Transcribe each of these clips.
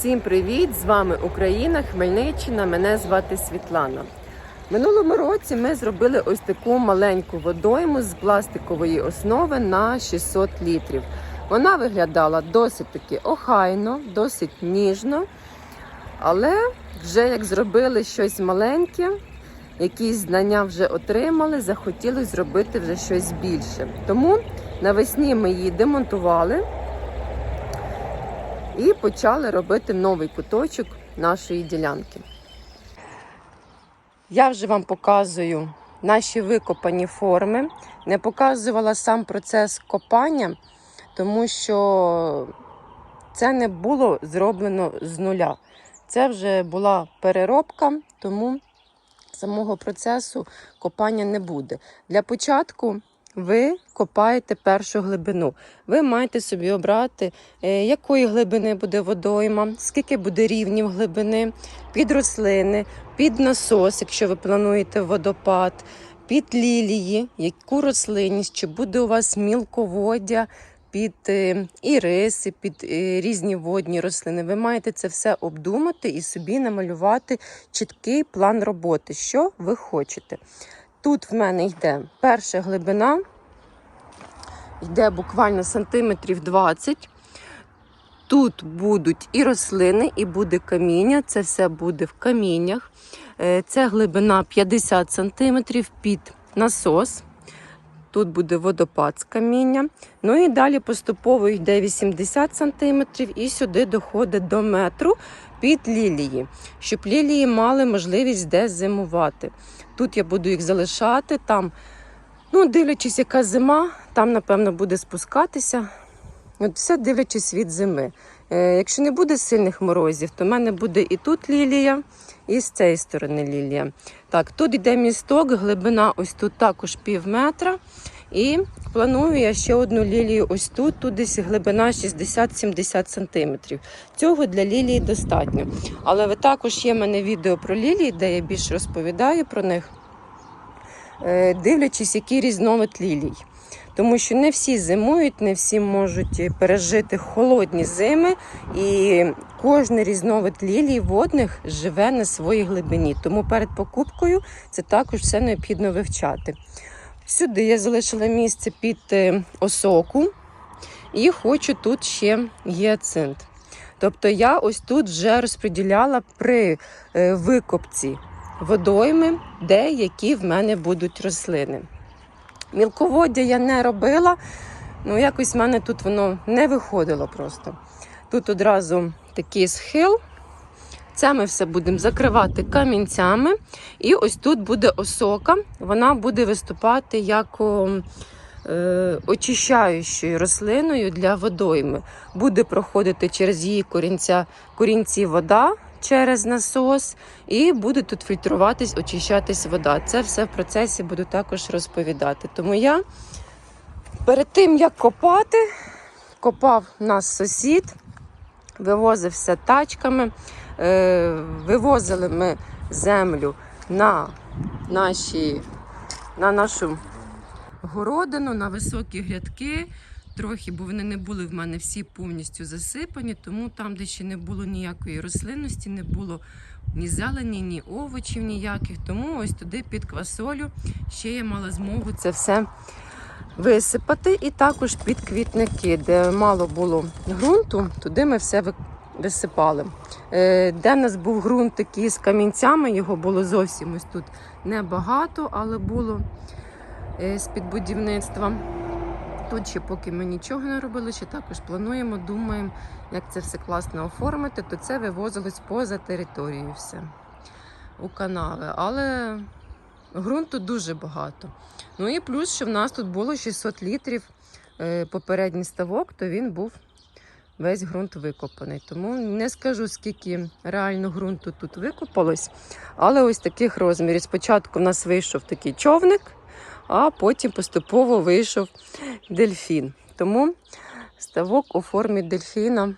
Всім привіт! З вами Україна, Хмельниччина. Мене звати Світлана. Минулому році ми зробили ось таку маленьку водойму з пластикової основи на 600 літрів. Вона виглядала досить таки охайно, досить ніжно. Але вже як зробили щось маленьке, якісь знання вже отримали, захотіли зробити вже щось більше. Тому навесні ми її демонтували і почали робити новий куточок нашої ділянки. Я вже вам показую наші викопані форми. Не показувала сам процес копання, тому що це не було зроблено з нуля. Це вже була переробка, тому самого процесу копання не буде. Для початку ви копаєте першу глибину. Ви маєте собі обрати, е, якої глибини буде водойма, скільки буде рівнів глибини, під рослини, під насос, якщо ви плануєте водопад, під лілії, яку рослинність, чи буде у вас мілководдя, під е, іриси, під е, різні водні рослини. Ви маєте це все обдумати і собі намалювати чіткий план роботи, що ви хочете. Тут в мене йде перша глибина, йде буквально сантиметрів 20. Тут будуть і рослини, і буде каміння. Це все буде в каміннях. Це глибина 50 сантиметрів під насос. Тут буде водопад з каміння. Ну і далі поступово йде 80 сантиметрів і сюди доходить до метру під лілії, щоб лілії мали можливість десь зимувати. Тут я буду їх залишати, там, ну, дивлячись, яка зима, там, напевно, буде спускатися. От все дивлячись від зими. Е, якщо не буде сильних морозів, то в мене буде і тут лілія, і з цієї сторони лілія. Так, тут йде місток, глибина ось тут також пів метра. І планую я ще одну лілію ось тут, тут десь глибина 60-70 сантиметрів. Цього для лілії достатньо. Але також є в мене відео про лілії, де я більше розповідаю про них, дивлячись, який різновид лілій. Тому що не всі зимують, не всі можуть пережити холодні зими, і кожен різновид лілій водних живе на своїй глибині. Тому перед покупкою це також все необхідно вивчати. Сюди я залишила місце під е, осоку і хочу тут ще гіацинт. Тобто я ось тут вже розподіляла при е, викопці водойми, де які в мене будуть рослини. Мілководдя я не робила, ну якось в мене тут воно не виходило просто. Тут одразу такий схил. Це ми все будемо закривати камінцями. І ось тут буде осока, вона буде виступати як е, очищаючою рослиною для водойми. Буде проходити через її корінця, корінці вода через насос, і буде тут фільтруватись, очищатись вода. Це все в процесі буду також розповідати. Тому я перед тим, як копати, копав нас сусід, вивозив все тачками. Е, Вивозили ми землю на наші, на нашу городину, на високі грядки. Трохи, бо вони не були в мене всі повністю засипані, тому там, де ще не було ніякої рослинності, не було ні зелені, ні овочів ніяких. Тому ось туди під квасолю ще я мала змогу це все висипати. І також під квітники, де мало було ґрунту, туди ми все висипали. Е, Де нас був ґрунт такий з камінцями, його було зовсім ось тут небагато, але було е, з-під будівництва. Тут ще поки ми нічого не робили, ще також плануємо, думаємо, як це все класно оформити, то це вивозилось поза територією все у канави. Але ґрунту дуже багато. Ну і плюс, що в нас тут було 600 літрів е, попередній ставок, то він був весь ґрунт викопаний. Тому не скажу, скільки реально ґрунту тут викопалось, але ось таких розмірів. Спочатку в нас вийшов такий човник, а потім поступово вийшов дельфін. Тому ставок у формі дельфіна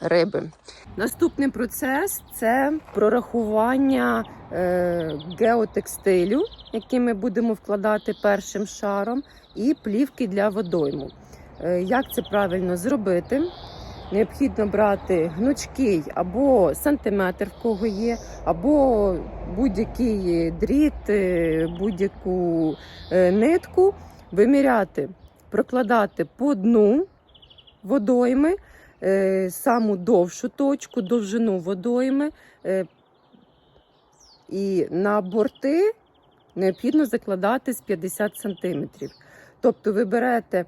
риби. Наступний процес це прорахування е, геотекстилю, який ми будемо вкладати першим шаром, і плівки для водойму. Е, як це правильно зробити? Необхідно брати гнучкий або сантиметр, в кого є, або будь-який дріт, е, будь-яку е, нитку, виміряти, прокладати по дну водойми, е, саму довшу точку, довжину водойми. І на борти необхідно закладати з 50 см. Тобто ви берете,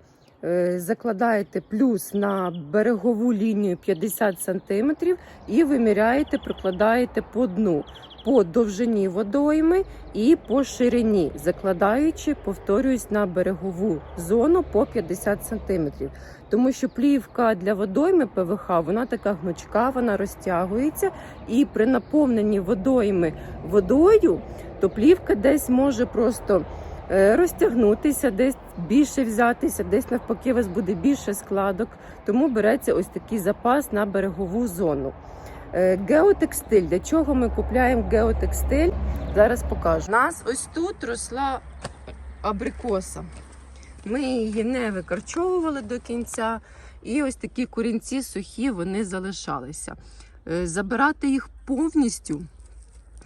закладаєте плюс на берегову лінію 50 см і виміряєте, прокладаєте по дну, по довжині водойми і по ширині, закладаючи, повторююсь, на берегову зону по 50 см. Тому що плівка для водойми ПВХ, вона така гнучка, вона розтягується, і при наповненні водойми водою, то плівка десь може просто е, розтягнутися, десь більше взятися, десь навпаки, у вас буде більше складок. Тому береться ось такий запас на берегову зону. Е, Геотекстиль. Для чого ми купуємо геотекстиль? Зараз покажу. У нас ось тут росла абрикоса. Ми її не викорчовували до кінця, і ось такі корінці сухі вони залишалися. Е, Забирати їх повністю.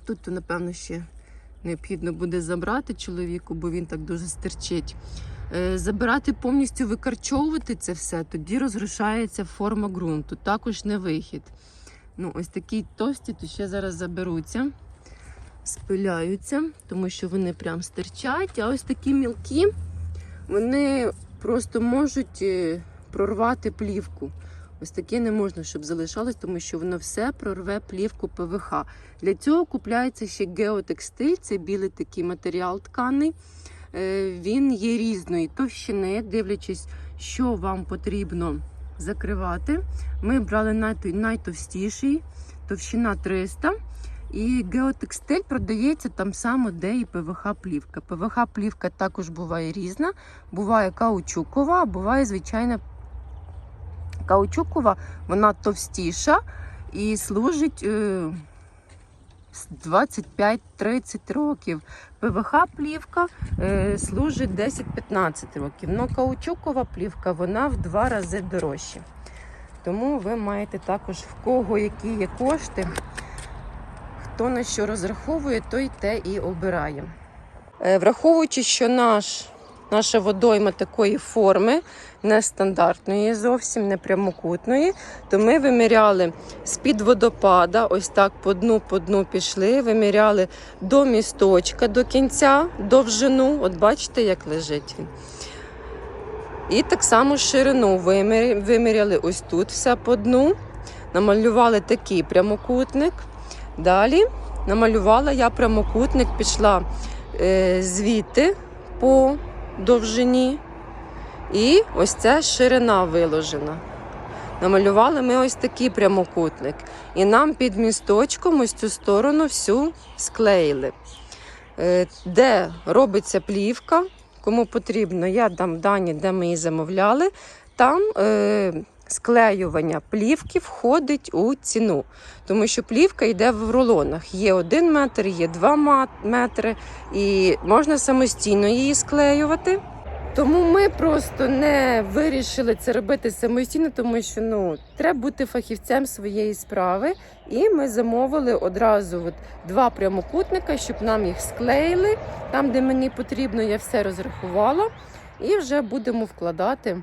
Тут, напевно, ще необхідно буде забрати чоловіку, бо він так дуже стерчить. Е, Забирати повністю викарчовувати це все, тоді розрушається форма ґрунту. Також не вихід. Ну, ось такі тості то ще зараз заберуться, спиляються, тому що вони прям стирчать. А ось такі мілкі, вони просто можуть е, прорвати плівку. Ось таке не можна, щоб залишалось, тому що воно все прорве плівку ПВХ. Для цього купляється ще геотекстиль, це білий такий матеріал тканий. Е, Він є різної товщини, дивлячись, що вам потрібно закривати. Ми брали найто- найтовстіший, товщина 300. І геотекстиль продається там само, де і ПВХ плівка. ПВХ плівка також буває різна. Буває каучукова, буває звичайна каучукова, вона товстіша і служить е, 25-30 років. ПВХ плівка е, служить 10-15 років. Но каучукова плівка вона в два рази дорожча. Тому ви маєте також в кого які є кошти. Хто на що розраховує, той те і обирає. Е, Враховуючи, що наш, наша водойма такої форми, нестандартної, зовсім не прямокутної, то ми виміряли з-під водопада, ось так по дну по дну пішли, виміряли до місточка, до кінця довжину. От бачите, як лежить він. І так само ширину виміряли ось тут все по дну. Намалювали такий прямокутник. Далі намалювала я прямокутник, пішла е, звідти по довжині. І ось ця ширина виложена. Намалювали ми ось такий прямокутник. І нам під місточком ось цю сторону всю склеїли. Е, Де робиться плівка, кому потрібно, я дам дані, де ми її замовляли. Там е, склеювання плівки входить у ціну, тому що плівка йде в рулонах. Є один метр, є два метри, і можна самостійно її склеювати. Тому ми просто не вирішили це робити самостійно, тому що ну треба бути фахівцем своєї справи. І ми замовили одразу от два прямокутника, щоб нам їх склеїли. Там, де мені потрібно, я все розрахувала. І вже будемо вкладати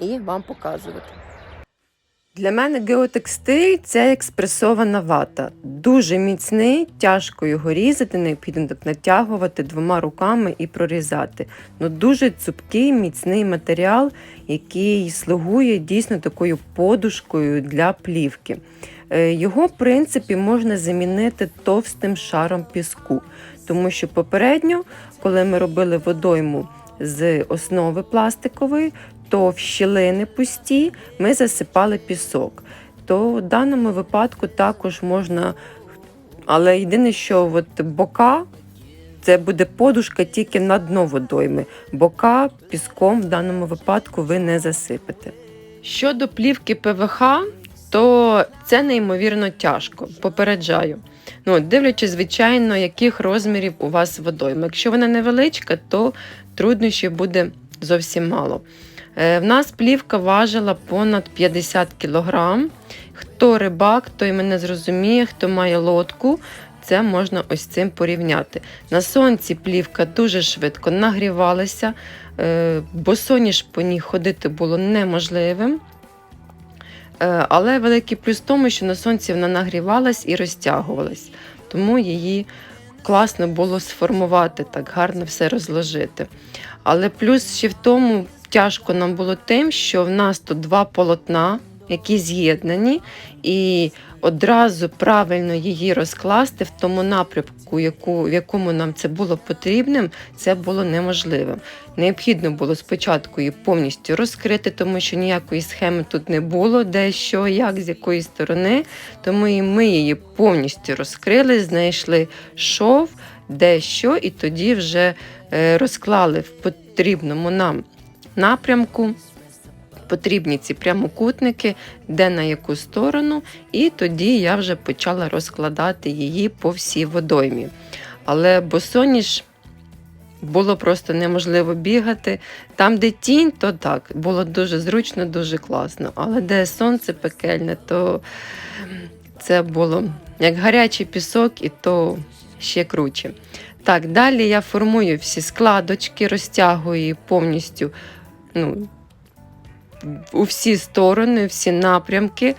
і вам показувати. Для мене геотекстиль це експресована вата. Дуже міцний, тяжко його різати, необхідно так натягувати двома руками і прорізати. Ну дуже цупкий, міцний матеріал, який слугує дійсно такою подушкою для плівки. Е, Його, в принципі, можна замінити товстим шаром піску, тому що попередньо, коли ми робили водойму з основи пластикової, то в щілини пусті ми засипали пісок. То в даному випадку також можна, але єдине, що от бока це буде подушка тільки на дно водойми. Бока піском в даному випадку ви не засипете. Щодо плівки ПВХ, то це неймовірно тяжко, попереджаю. Ну, дивлячись, звичайно, яких розмірів у вас водойма. Якщо вона невеличка, то труднощів буде зовсім мало. Е, В нас плівка важила понад 50 кг. Хто рибак, той мене зрозуміє, хто має лодку, це можна ось цим порівняти. На сонці плівка дуже швидко нагрівалася, е, бо соніш по ній ходити було неможливим. Е, Але великий плюс в тому, що на сонці вона нагрівалась і розтягувалась, тому її класно було сформувати, так гарно все розложити. Але плюс ще в тому тяжко нам було тим, що в нас тут два полотна, які з'єднані, і одразу правильно її розкласти в тому напрямку, яку, в якому нам це було потрібним, це було неможливим. Необхідно було спочатку її повністю розкрити, тому що ніякої схеми тут не було, де що, як, з якої сторони. Тому і ми її повністю розкрили, знайшли шов, де що, і тоді вже е, розклали в потрібному нам напрямку. Потрібні ці прямокутники, де на яку сторону, і тоді я вже почала розкладати її по всій водоймі. Але босоніж було просто неможливо бігати. Там, де тінь, то так, було дуже зручно, дуже класно. Але де сонце пекельне, то це було як гарячий пісок, і то ще круче. Так, далі я формую всі складочки, розтягую її повністю ну, у всі сторони, всі напрямки.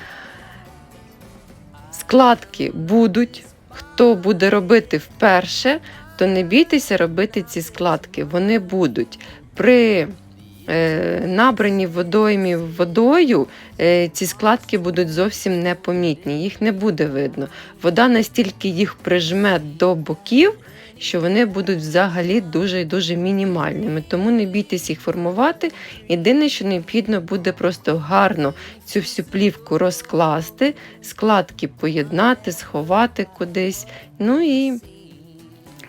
Складки будуть. Хто буде робити вперше, то не бійтеся робити ці складки. Вони будуть. При е, набранні водоймі водою е, ці складки будуть зовсім непомітні, їх не буде видно. Вода настільки їх прижме до боків, що вони будуть взагалі дуже і дуже мінімальними. Тому не бійтесь їх формувати. Єдине, що необхідно буде просто гарно цю всю плівку розкласти, складки поєднати, сховати кудись. Ну і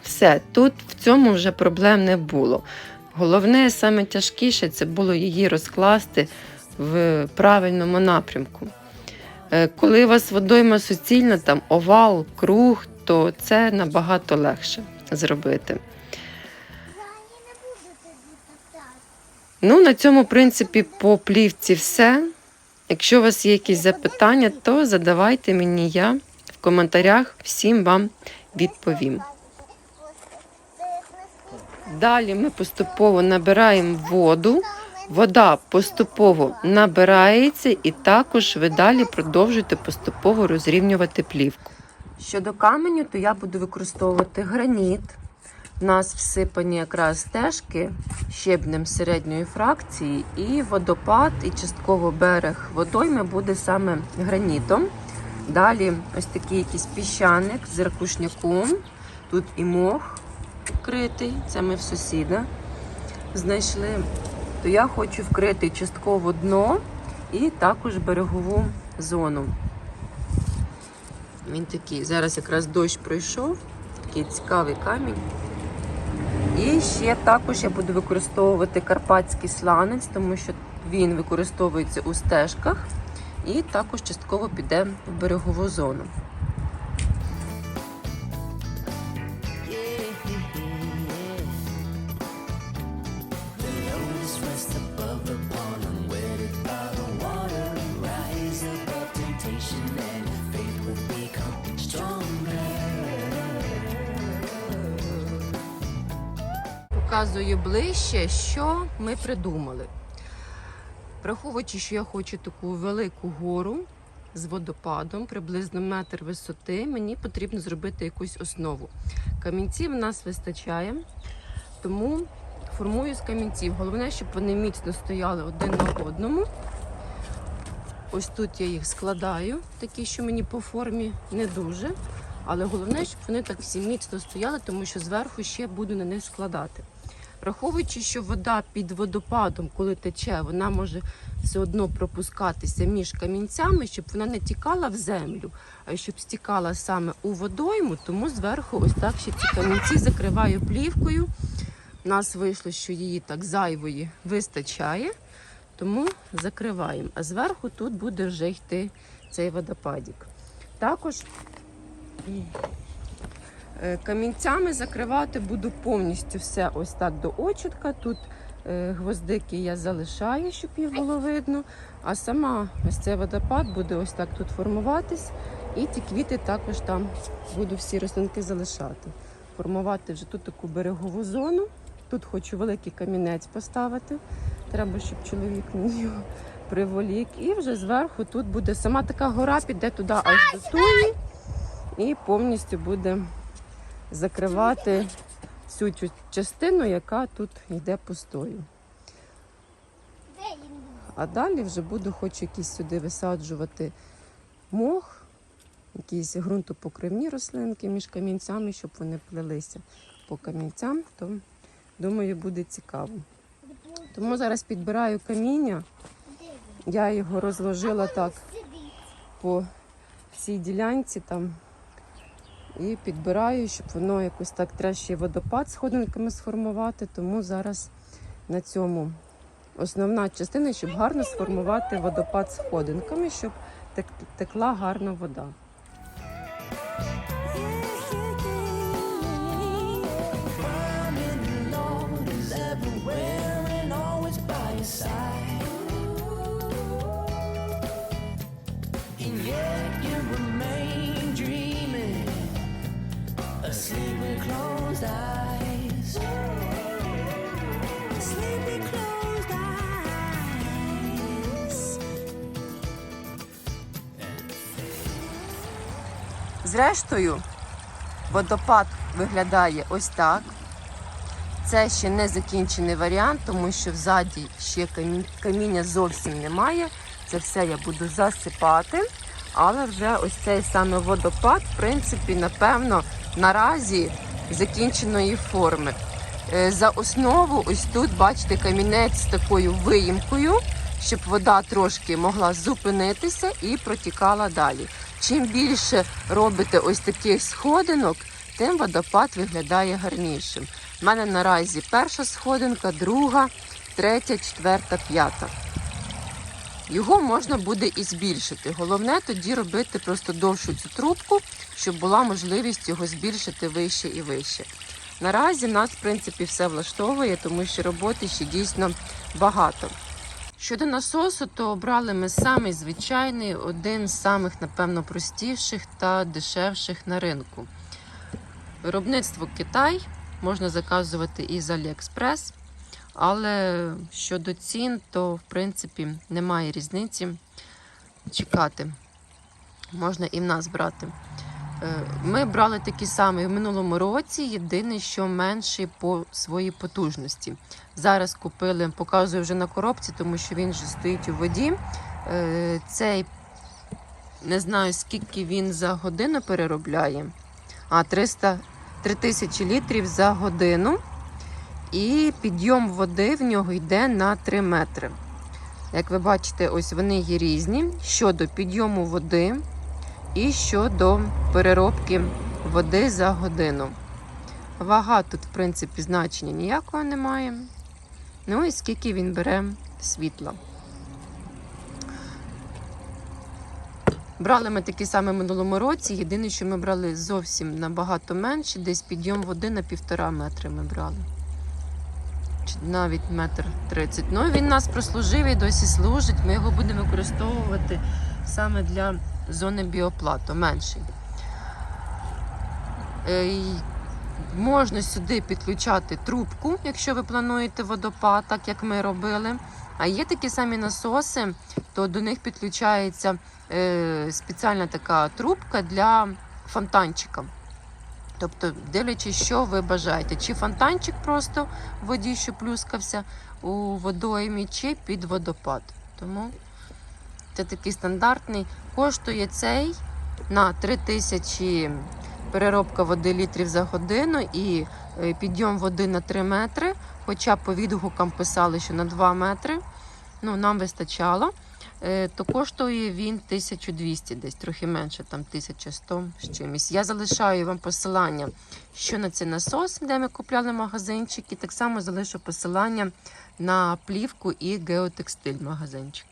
все. Тут в цьому вже проблем не було. Головне, саме тяжкіше це було її розкласти в правильному напрямку. Е, Коли у вас водойма суцільна, там овал, круг, то це набагато легше зробити. Ну, на цьому, в принципі, по плівці все. Якщо у вас є якісь запитання, то задавайте мені я в коментарях всім вам відповім. Далі ми поступово набираємо воду, вода поступово набирається, і також ви далі продовжуєте поступово розрівнювати плівку. Щодо каменю, то я буду використовувати граніт. У нас всипані якраз стежки щебнем середньої фракції, і водопад, і частково берег водойми буде саме гранітом. Далі ось такий якийсь піщаник з ракушняком. Тут і мох вкритий, це ми в сусіда знайшли. То я хочу вкрити частково дно і також берегову зону. Він такий, зараз якраз дощ пройшов, такий цікавий камінь. І ще також я буду використовувати карпатський сланець, тому що він використовується у стежках і також частково піде в берегову зону. Показую ближче, що ми придумали. Враховуючи, що я хочу таку велику гору з водопадом, приблизно метр висоти, мені потрібно зробити якусь основу. Камінців в нас вистачає, тому формую з камінців. Головне, щоб вони міцно стояли один на одному. Ось тут я їх складаю, такі, що мені по формі не дуже. Але головне, щоб вони так всі міцно стояли, тому що зверху ще буду на них складати. Враховуючи, що вода під водопадом, коли тече, вона може все одно пропускатися між камінцями, щоб вона не тікала в землю, а щоб стікала саме у водойму, тому зверху ось так ще ці камінці закриваю плівкою. У нас вийшло, що її так зайвої вистачає, тому закриваємо. А зверху тут буде вже йти цей водопадік. Також Камінцями закривати буду повністю все ось так до очітка. Тут Е, Гвоздики я залишаю, щоб їх було видно. А сама ось цей водопад буде ось так тут формуватись. І ті квіти також там буду всі рослинки залишати. Формувати вже тут таку берегову зону. Тут хочу великий камінець поставити. Треба, щоб чоловік мені його приволік. І вже зверху тут буде сама така гора, піде туди аж до туї. І повністю буде закривати всю цю частину, яка тут йде пустою. А далі вже буду хочу якісь сюди висаджувати мох, якісь ґрунтопокривні рослинки між камінцями, щоб вони плелися по камінцям, то думаю, буде цікаво. Тому зараз підбираю каміння. Я його розложила так по всій ділянці там і підбираю, щоб воно якось так краще водопад сходинками сформувати. Тому зараз на цьому основна частина, щоб гарно сформувати водопад сходинками, щоб тек- текла гарна вода. Зрештою, водопад виглядає ось так. Це ще не закінчений варіант, тому що взаді ще каміння зовсім немає. Це все я буду засипати. Але вже ось цей саме водопад, в принципі, напевно, наразі закінченої форми. Е, За основу, ось тут, бачите, камінець з такою виїмкою, щоб вода трошки могла зупинитися і протікала далі. Чим більше робите ось таких сходинок, тим водопад виглядає гарнішим. У мене наразі перша сходинка, друга, третя, четверта, п'ята. Його можна буде і збільшити. Головне тоді робити просто довшу цю трубку, щоб була можливість його збільшити вище і вище. Наразі нас, в принципі, все влаштовує, тому що роботи ще дійсно багато. Щодо насосу, то обрали ми самий звичайний, один з самих, напевно, простіших та дешевших на ринку. Виробництво Китай можна заказувати із AliExpress, але щодо цін, то в принципі немає різниці чекати. Можна і в нас брати. Е, Ми брали такі самі в минулому році, єдине, що менший по своїй потужності. Зараз купили, показую вже на коробці, тому що він вже стоїть у воді. Е, Цей не знаю, скільки він за годину переробляє. А 300, 3000 літрів за годину. І підйом води в нього йде на 3 метри. Як ви бачите, ось вони є різні щодо підйому води і щодо переробки води за годину. Вага тут, в принципі, значення ніякого немає. Ну і скільки він бере світла. Брали ми такі саме в минулому році. Єдине, що ми брали зовсім набагато менше, десь підйом води на півтора метри ми брали. Чи навіть метр тридцять. Ну він нас прослужив і досі служить. Ми його будемо використовувати саме для зони біоплату, менший. Е, Можна сюди підключати трубку, якщо ви плануєте водопад, так як ми робили. А є такі самі насоси, то до них підключається е, спеціальна така трубка для фонтанчика. Тобто, дивлячись, що ви бажаєте, чи фонтанчик просто в воді, що плюскався у водоймі, чи під водопад. Тому це такий стандартний. Коштує цей на 3000 переробка води літрів за годину і е, підйом води на 3 метри. Хоча по відгукам писали, що на 2 метри. Ну, нам вистачало. Е, То коштує він 1200, десь трохи менше, там 1100 з чимось. Я залишаю вам посилання, що на цей насос, де ми купляли магазинчик, і так само залишу посилання на плівку і геотекстиль магазинчик.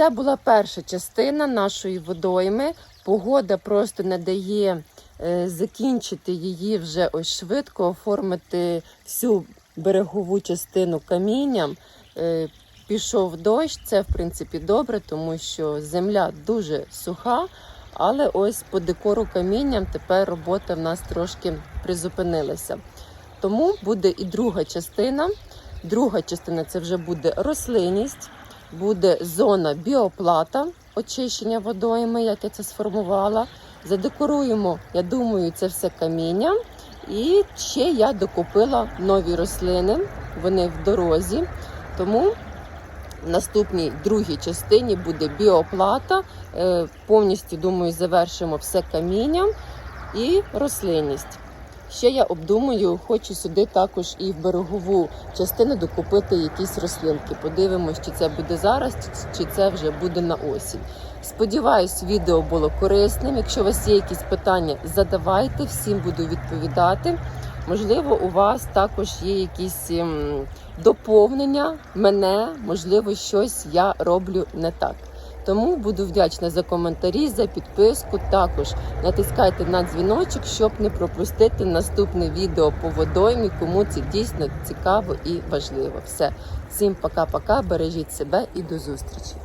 Це була перша частина нашої водойми. Погода просто не дає е, закінчити її вже ось швидко, оформити всю берегову частину камінням. Е, Пішов дощ, це в принципі добре, тому що земля дуже суха. Але ось по декору камінням тепер робота в нас трошки призупинилася. Тому буде і друга частина. Друга частина це вже буде рослинність, буде зона біоплата, очищення водойми, як я це сформувала. Задекоруємо, я думаю, це все камінням. І ще я докупила нові рослини. Вони в дорозі. Тому в наступній другій частині буде біоплата. Е, Повністю думаю, завершимо все камінням і рослинність. Ще я обдумую, хочу сюди також і в берегову частину докупити якісь рослинки. Подивимось, чи це буде зараз, чи це вже буде на осінь. Сподіваюсь, відео було корисним. Якщо у вас є якісь питання, задавайте, всім буду відповідати. Можливо, у вас також є якісь ем, доповнення мене, можливо, щось я роблю не так. Тому буду вдячна за коментарі, за підписку. Також натискайте на дзвіночок, щоб не пропустити наступне відео по водоймі, кому це дійсно цікаво і важливо. Все, всім пока-пока, бережіть себе і до зустрічі.